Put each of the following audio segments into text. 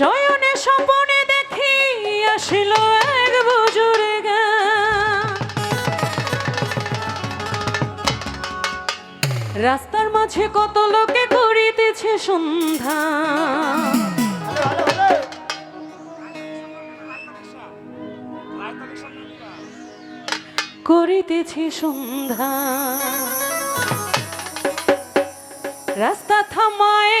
শয়নে সপনে দেখি আসিল এক বুজুর রাস্তার মাঝে কত লোকে করিতেছে সন্ধ্যা। করিতেছে সন্ধ্যা। রাস্তা থামায়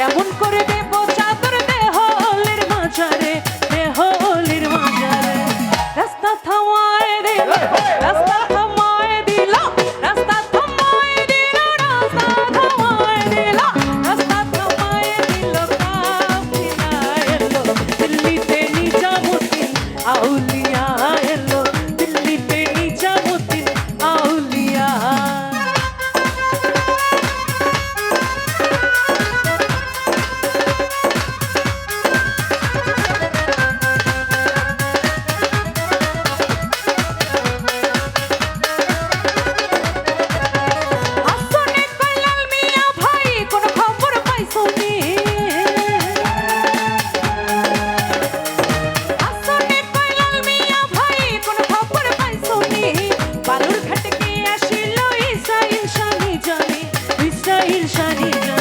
কেমন করে sunny night.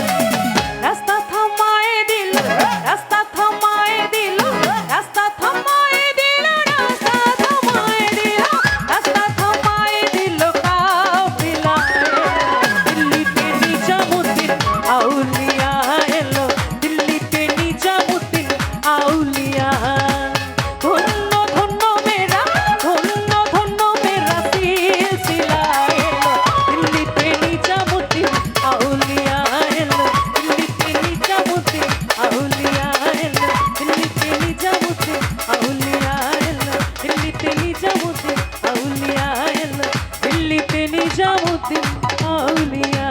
নিজামুদ্দিন আউলিয়া।